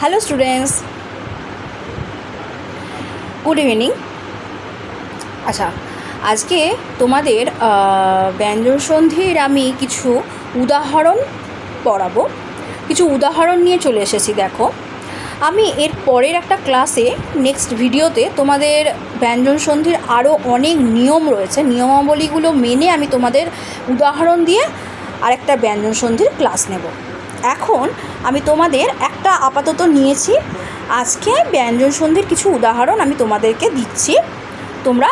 Hello students good evening আচ্ছা আজকে তোমাদের আহ, ব্যঞ্জন সন্ধির আমি কিছু উদাহরণ পড়াবো। কিছু উদাহরণ নিয়ে চলে এসেছি দেখো। আমি এর পরের একটা ক্লাসে নেক্সট ভিডিওতে তোমাদের ব্যঞ্জন সন্ধির আরও অনেক নিয়ম রয়েছে। নিয়মাবলীগুলো মেনে আমি তোমাদের উদাহরণ দিয়ে আরেকটা ব্যঞ্জন সন্ধির ক্লাস নেব। এখন আমি তোমাদের একটা আপাতত নিয়েছি। আজকে ব্যঞ্জন সন্ধির কিছু উদাহরণ আমি তোমাদেরকে দিচ্ছি। তোমরা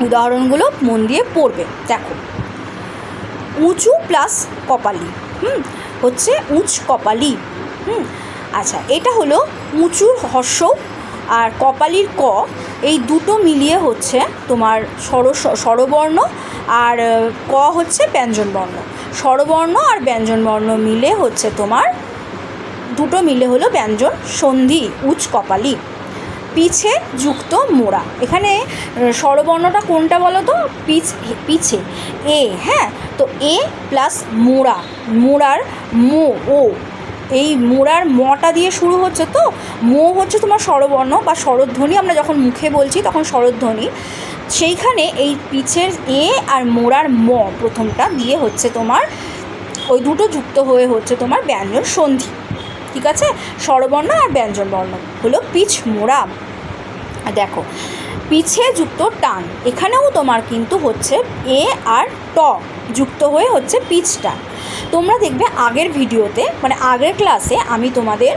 উদাহরণগুলো মন দিয়ে পড়বে। দেখো, উঁচু প্লাস কপালি, হুম, হচ্ছে উঁচ কপালি, হুম আচ্ছা এটা হলো উঁচুর হর্ষ আর কপালির ক, এই দুটো মিলিয়ে হচ্ছে তোমার স্বর স্বরবর্ণ আর ক হচ্ছে ব্যঞ্জনবর্ণ। স্বরবর্ণ আর ব্যঞ্জনবর্ণ মিলে হচ্ছে তোমার, দুটো মিলে হলো ব্যঞ্জন, সন্ধি উচ্চ কপালি। পিছে যুক্ত মোড়া। এখানে স্বরবর্ণটা কোনটা বলো তো? পিছ, পিছে। এ হ্যাঁ? তো এ প্লাস মোড়া। মোড়ার মো, ও। এই মোড়ার মটা দিয়ে শুরু হচ্ছে তো? মো হচ্ছে তোমার স্বরবর্ণ বা স্বরধ্বনি, আমরা যখন মুখে বলছি তখন স্বরধ্বনি। সেইখানে এই পিছের এ আর মোড়ার ম প্রথমটা দিয়ে হচ্ছে তোমার, ওই দুটো যুক্ত হয়ে হচ্ছে তোমার ব্যঞ্জন সন্ধি। ঠিক আছে? স্বরবর্ণ আর ব্যঞ্জন বর্ণ হলো পিচ মোড়া। দেখো, পিছে যুক্ত টান, এখানেও তোমার কিন্তু হচ্ছে এ আর ট যুক্ত হয়ে হচ্ছে পিচ টান তোমরা দেখবে আগের ভিডিওতে মানে আগের ক্লাসে আমি তোমাদের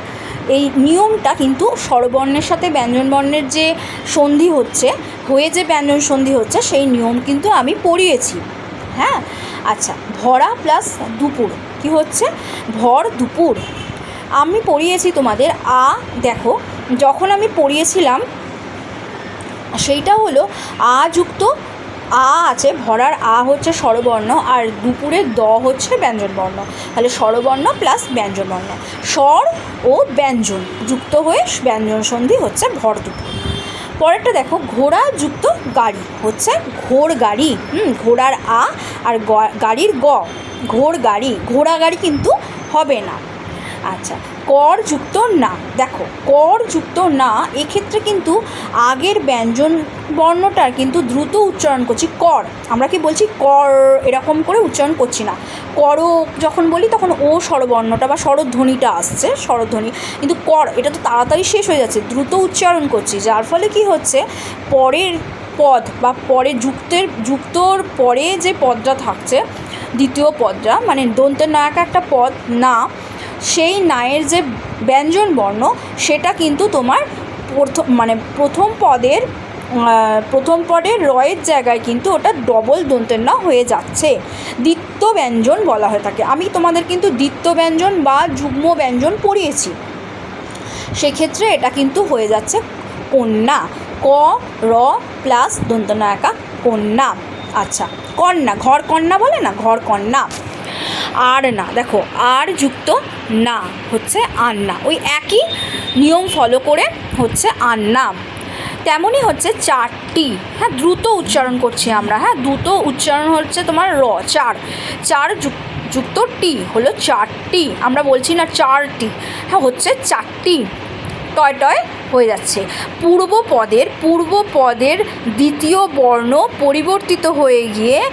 এই নিয়মটা কিন্তু স্বরবর্ণের সাথে ব্যঞ্জনবর্ণের যে সন্ধি হচ্ছে, হয়ে যে ব্যঞ্জন সন্ধি হচ্ছে, সেই নিয়ম কিন্তু আমি পড়িয়েছি। হ্যাঁ? আচ্ছা ভরা প্লাস দুপুর, কি হচ্ছে? ভর দুপুর। আমি পড়িয়েছি তোমাদের আ, দেখো, যখন আমি পড়িয়েছিলাম, সেইটা হলো আ যুক্ত আ আছে, ভরার আ হচ্ছে স্বরবর্ণ আর দুপুরের দ হচ্ছে ব্যঞ্জনবর্ণ। তাহলে স্বরবর্ণ প্লাস ব্যঞ্জনবর্ণ। স্বর ও ব্যঞ্জন যুক্ত হয়ে ব্যঞ্জন সন্ধি হচ্ছে ভর দুপুর পরেরটা দেখো, ঘোড়া যুক্ত গাড়ি হচ্ছে ঘোড় গাড়ি। হুম, ঘোড়ার আ আর গাড়ির গ ঘোড় গাড়ি। ঘোড়া গাড়ি কিন্তু হবে না। আচ্ছা কর যুক্ত না। দেখো, কর যুক্ত না, এক্ষেত্রে কিন্তু আগের ব্যঞ্জন বর্ণটার কিন্তু দ্রুত উচ্চারণ করছি কর। আমরা কি বলছি কর, এরকম করে উচ্চারণ করছি না। কর যখন বলি তখন ও স্বরবর্ণটা বা স্বরধ্বনিটা আসছে, স্বরধ্বনি। কিন্তু কর, এটা তো তাড়াতাড়ি শেষ হয়ে যাচ্ছে, দ্রুত উচ্চারণ করছি। যার ফলে কি হচ্ছে, পরের পদ বা পরে যুক্তের, যুক্তর পরে যে পদটা থাকছে, দ্বিতীয় পদটা মানে দন্তের নয়াকা একটা পদ, না সেই নায়ের যে ব্যঞ্জন বর্ণ, সেটা কিন্তু তোমার প্রথম মানে প্রথম পদের প্রথম পদের রয়ের জায়গায় কিন্তু ওটা ডবল দন্তের না হয়ে যাচ্ছে। দ্বিত্ব ব্যঞ্জন বলা হয়ে থাকে। আমি তোমাদের কিন্তু দ্বিত্ব ব্যঞ্জন বা যুগ্ম ব্যঞ্জন পড়িয়েছি। সেক্ষেত্রে এটা কিন্তু হয়ে যাচ্ছে কন্যা। ক, র প্লাস দন্তনায়কা কন্যা। আচ্ছা কন্যা, ঘর কন্যা বলে না? ঘর কন্যা। আর না, দেখো, আর যুক্ত না হচ্ছে আন্না ওই একই নিয়ম ফলো করে হচ্ছে আন্না তেমনই হচ্ছে চারটি। হ্যাঁ দ্রুত উচ্চারণ করছি আমরা। হ্যাঁ দ্রুত উচ্চারণ হচ্ছে তোমার র, চার। চার যুক- যুক্ত টি হলো চারটি। আমরা বলছি না চারটি। হ্যাঁ হচ্ছে চারটি। টয় টয় হয়ে যাচ্ছে। পূর্ব পদের পূর্ব পদের দ্বিতীয় বর্ণ পরিবর্তিত হয়ে গিয়ে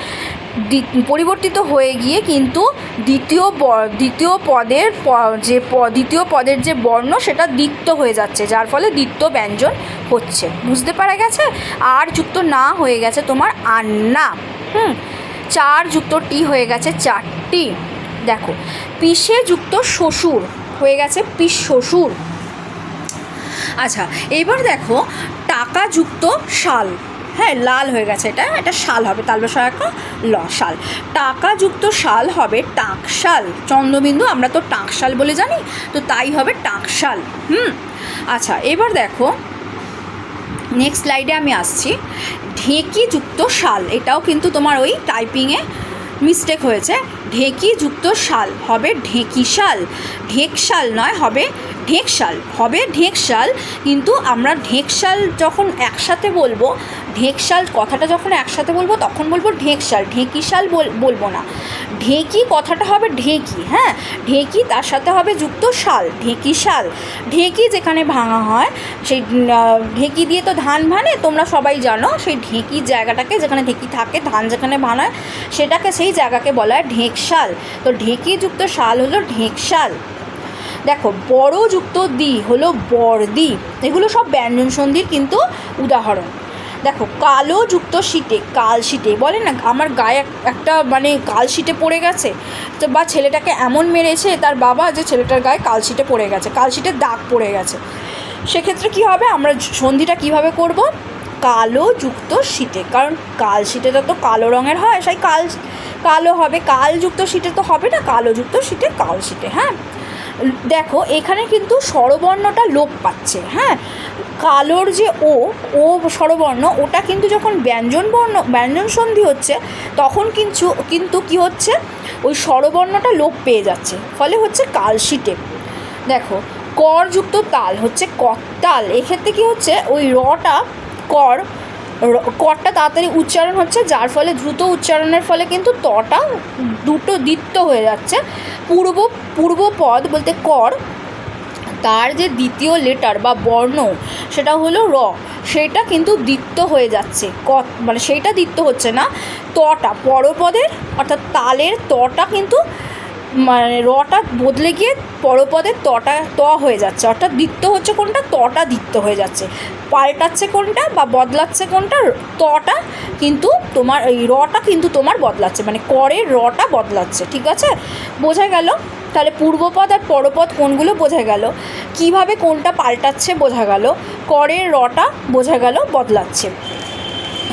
পরিবর্তিত হয়ে গিয়ে কিন্তু দ্বিতীয় দ্বিতীয় পদের যে দ্বিতীয় পদের যে বর্ণ সেটা দ্বিত্ব হয়ে যাচ্ছে, যার ফলে দ্বিত্ব ব্যঞ্জন হচ্ছে। বুঝতে পারা গেছে? আর যুক্ত না হয়ে গেছে তোমার আন্না। হুম? চার যুক্ত টি হয়ে গেছে চারটি। দেখো, পিসে যুক্ত শ্বশুর হয়ে গেছে পিস শ্বশুর। আচ্ছা এবার দেখো, টাকা যুক্ত শাল। হ্যাঁ লাল হয়ে গেছে এটা। এটা শাল হবে তালবসায়কা ল শাল। টাকা যুক্ত শাল হবে টাকশাল। চন্দ্রবিন্দু, আমরা তো টাকশাল বলে জানি, তো তাই হবে টাকশাল। হুম? আচ্ছা এবার দেখো নেক্সট স্লাইডে আমি আসছি। ঢেঁকি যুক্ত শাল, এটাও কিন্তু তোমার ওই টাইপিংয়ে মিস্টেক হয়েছে। ঢেঁকি যুক্ত শাল হবে ঢেঁকি শাল ঢেকশাল নয়, হবে ঢেকশাল। হবে ঢেকশাল, কিন্তু আমরা ঢেকশাল যখন একসাথে বলব ঢেকশাল কথাটা যখন একসাথে বলব, তখন বলব ঢেকশাল। ঢেঁকিশাল বল- বলব না। ঢেঁকি কথাটা হবে ঢেঁকি হ্যাঁ? ঢেঁকি তার সাথে হবে যুক্ত শাল ঢেঁকি শাল ঢেঁকি যেখানে ভাঙা হয়, সেই ঢেঁকি দিয়ে তো ধান ভানে, তোমরা সবাই জানো, সেই ঢেঁকির জায়গাটাকে যেখানে ঢেঁকি থাকে, ধান যেখানে ভানায় সেটাকে সেই জায়গাকে বলা হয় ঢেঁকশাল। তো ঢেঁকি যুক্ত শাল হলো ঢেঁকশাল। দেখো, বড় যুক্ত দি হলো বর্দি এগুলো সব ব্যঞ্জন সন্ধির কিন্তু উদাহরণ। দেখো কালো যুক্ত শীতে, কাল শীতে, বলে না, আমার গায়ে এক- একটা মানে কাল শীতে পড়ে গেছে, তো বা ছেলেটাকে এমন মেরেছে, তার বাবা যে ছেলেটার গায়ে কাল শীতে পড়ে গেছে, কাল শীতের দাগ পড়ে গেছে। সেক্ষেত্রে কী হবে? আমরা সন্ধিটা কীভাবে করব? কালো যুক্ত শীতে, কারণ কাল শীতেটা তো কালো রঙের হয়, সেই কাল, কালো হবে কাল যুক্ত শীতে তো হবে না কালো যুক্ত শীতে কাল শীতে হ্যাঁ? দেখো, এখানে কিন্তু স্বরবর্ণটা লোপ পাচ্ছে হ্যাঁ? কালোর যে ও ও স্বরবর্ণ, ওটা কিন্তু যখন ব্যঞ্জন বর্ণ, ব্যঞ্জন সন্ধি হচ্ছে, তখন কিন্তু কিন্তু কি হচ্ছে? ওই স্বরবর্ণটা লোপ পেয়ে যাচ্ছে, ফলে হচ্ছে কালশিটে। দেখো, করযুক্ত তাল হচ্ছে করতাল এক্ষেত্রে কি হচ্ছে? ওই রটা কর করটা তাড়াতাড়ি উচ্চারণ হচ্ছে, যার ফলে দ্রুত উচ্চারণের ফলে কিন্তু তটা দুটো দ্বিত্ব হয়ে যাচ্ছে। পূর্ব পূর্ব পদ বলতে কর, তার যে দ্বিতীয় লেটার বা বর্ণ, সেটা হলো র, সেটা কিন্তু দ্বিত্ব হয়ে যাচ্ছে। ক মানে সেইটা দ্বিত্ব হচ্ছে না, তটা, পরপদের, অর্থাৎ তালের তটা কিন্তু মানে রটা বদলে গিয়ে পরপদের তটা, ত হয়ে যাচ্ছে। অর্থাৎ দ্বিত্ব হচ্ছে কোনটা? তটা দ্বিত্ব হয়ে যাচ্ছে। পাল্টাচ্ছে কোনটা বা বদলাচ্ছে কোনটা? তটা কিন্তু তোমার, এই রটা কিন্তু তোমার বদলাচ্ছে। মানে করের রটা বদলাচ্ছে। ঠিক আছে? বোঝা গেল? তাহলে পূর্বপদ আর পরপদ কোনগুলো বোঝা গেল? কীভাবে কোনটা পাল্টাচ্ছে বোঝা গেল? করের রটা বোঝা গেল বদলাচ্ছে।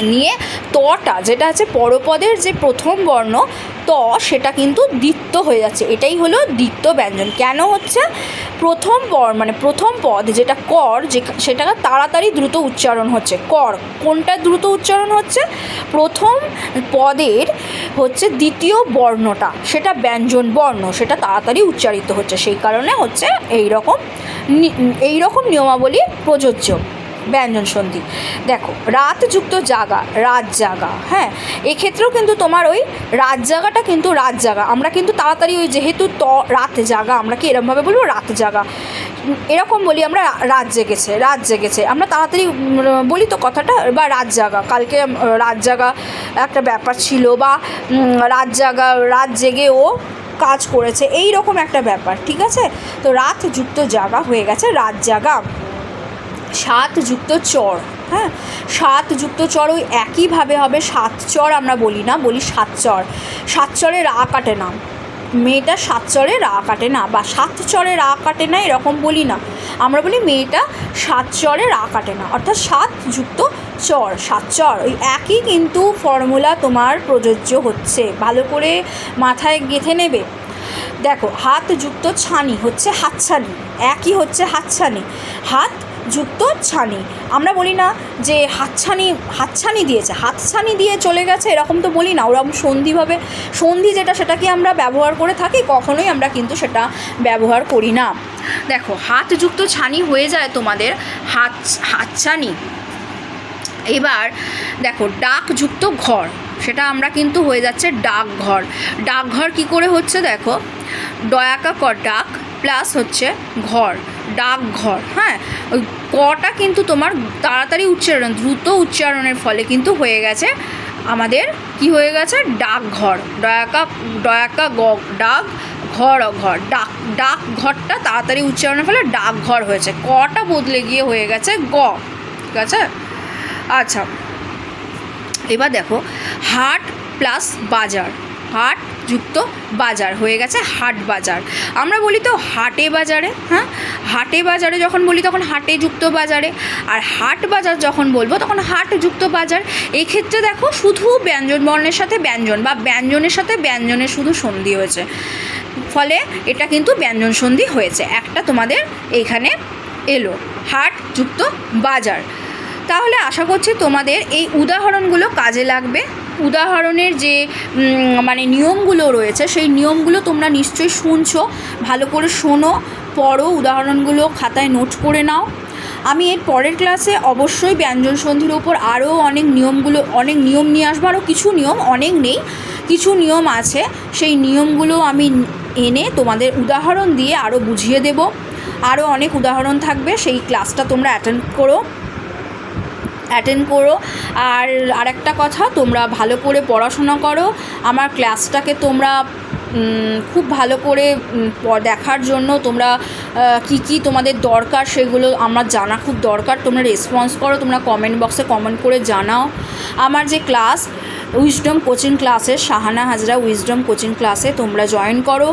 নিয়ে তটা, যেটা আছে পরপদের যে প্রথম বর্ণ ত সেটা কিন্তু দ্বিত্ব হয়ে যাচ্ছে। এটাই হলো দ্বিত্ব ব্যঞ্জন। কেন হচ্ছে? প্রথম বর মানে প্রথম পদ যেটা কর, যে সেটা তাড়াতাড়ি দ্রুত উচ্চারণ হচ্ছে। কর, কোনটা দ্রুত উচ্চারণ হচ্ছে? প্রথম পদের হচ্ছে দ্বিতীয় বর্ণটা। সেটা ব্যঞ্জন বর্ণ, সেটা তাড়াতাড়ি উচ্চারিত হচ্ছে। সেই কারণে হচ্ছে এই রকম এই রকম নিয়মাবলী প্রযোজ্য। ব্যঞ্জন সন্ধি। দেখো, রাতযুক্ত জাগা, রাত জাগা হ্যাঁ? এক্ষেত্রেও কিন্তু তোমার ওই রাত জাগাটা কিন্তু রাত জাগা। আমরা কিন্তু তাড়াতাড়ি ওই যেহেতু ত, রাত জাগা, আমরা কি এরমভাবে বলব? রাত জাগা। এরকম বলি আমরা, রাত জেগেছে রাত জেগেছে। আমরা তাড়াতাড়ি বলি তো কথাটা, বা রাত জাগা। কালকে রাত জাগা একটা ব্যাপার ছিল, বা রাত জাগা, রাত জেগে ও কাজ করেছে। এই রকম একটা ব্যাপার, ঠিক আছে? তো রাত যুক্ত জাগা হয়ে গেছে, রাত জাগা। সাত যুক্ত চর হ্যাঁ? সাত যুক্ত চর ওই একইভাবে হবে সাত চর আমরা বলি না, বলি সাত চর। সাত চরে রা কাটে না। মেয়েটা সাত চরে রা কাটে না বা সাত চরে রা কাটে না এরকম বলি না। আমরা বলি মেয়েটা সাত চরে রা কাটে না। অর্থাৎ সাত যুক্ত চর, সাত চর। ওই একই কিন্তু ফর্মুলা তোমার প্রযোজ্য হচ্ছে। ভালো করে মাথায় গেঁথে নেবে। দেখো, হাত যুক্ত ছানি হচ্ছে হাতছানি। একই হচ্ছে হাতছানি। হাত যুক্ত ছানি। আমরা বলি না যে হাতছানি হাতছানি দিয়েছে। হাতছানি দিয়ে চলে গেছে, এরকম তো বলি না। ওরকম সন্ধিভাবে, সন্ধি যেটা সেটা কি আমরা ব্যবহার করে থাকি, কখনোই আমরা কিন্তু সেটা ব্যবহার করি না। দেখো হাত যুক্ত ছানি হয়ে যায় তোমাদের হাত, হাতছানি। এবার দেখো, ডাকযুক্ত ঘর। সেটা আমরা কিন্তু হয়ে যাচ্ছে ডাকঘর। ডাকঘর কি করে হচ্ছে দেখো? ডয়াকা ক, ডাক প্লাস হচ্ছে ঘর, ডাকঘর হ্যাঁ? কটা কিন্তু তোমার তাড়াতাড়ি উচ্চারণ, দ্রুত উচ্চারণের ফলে কিন্তু হয়ে গেছে আমাদের কি হয়ে গেছে? ডাকঘর। ডয়াকা ডয়াকা গ, ডাক, ঘর ঘর ডাক ডাক ঘরটা তাড়াতাড়ি উচ্চারণের ফলে ডাকঘর হয়েছে। কটা বদলে গিয়ে হয়ে গেছে গ। ঠিক আছে? আচ্ছা। এবার দেখো, হাট প্লাস বাজার। হাট যুক্ত বাজার হয়ে গেছে হাট বাজার। আমরা বলি তো হাটে বাজারে হ্যাঁ? হাটে বাজারে যখন বলি তখন হাটে যুক্ত বাজারে। আর হাট বাজার যখন বলব তখন হাট যুক্ত বাজার। এক্ষেত্রে দেখো শুধু ব্যঞ্জন বর্ণের সাথে ব্যঞ্জন বা ব্যঞ্জনের সাথে ব্যঞ্জনের শুধু সন্ধি হয়েছে। ফলে এটা কিন্তু ব্যঞ্জন সন্ধি হয়েছে। একটা তোমাদের এইখানে এলো, হাট যুক্ত বাজার। তাহলে আশা করছি তোমাদের এই উদাহরণগুলো কাজে লাগবে। উদাহরণের যে মানে নিয়মগুলো রয়েছে, সেই নিয়মগুলো তোমরা নিশ্চয়ই শুনছো। ভালো করে শোনো, পড়ো, উদাহরণগুলো খাতায় নোট করে নাও। আমি এর পরের ক্লাসে অবশ্যই ব্যঞ্জন সন্ধির ওপর আরও অনেক নিয়মগুলো, অনেক নিয়ম নিয়ে আসব। আরও কিছু নিয়ম অনেক নেই, কিছু নিয়ম আছে। সেই নিয়মগুলো আমি এনে তোমাদের উদাহরণ দিয়ে আরও বুঝিয়ে দেব। আরও অনেক উদাহরণ থাকবে, সেই ক্লাসটা তোমরা অ্যাটেন্ড করো। অ্যাটেন্ড করো। আর আরেকটা কথা, তোমরা ভালো করে পড়াশোনা করো। আমার ক্লাসটাকে তোমরা খুব ভালো করে দেখার জন্য তোমরা কি কি তোমাদের দরকার সেগুলো আমার জানা খুব দরকার। তোমরা রেসপন্স করো, তোমরা কমেন্ট বক্সে কমেন্ট করে জানাও। আমার যে ক্লাস উইজডম কোচিং ক্লাসে শাহানা হাজরা উইজডম কোচিং ক্লাসে তোমরা জয়েন করো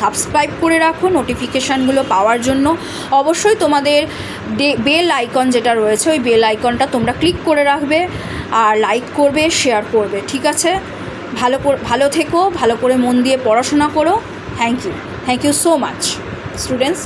সাবস্ক্রাইব করে রাখো নোটিফিকেশানগুলো পাওয়ার জন্য। অবশ্যই তোমাদের বেল আইকন যেটা রয়েছে, ওই বেল আইকনটা তোমরা ক্লিক করে রাখবে আর লাইক করবে শেয়ার করবে, ঠিক আছে? ভালো ভালো থেকো, ভালো করে মন দিয়ে পড়াশোনা করো। Thank you thank you so much students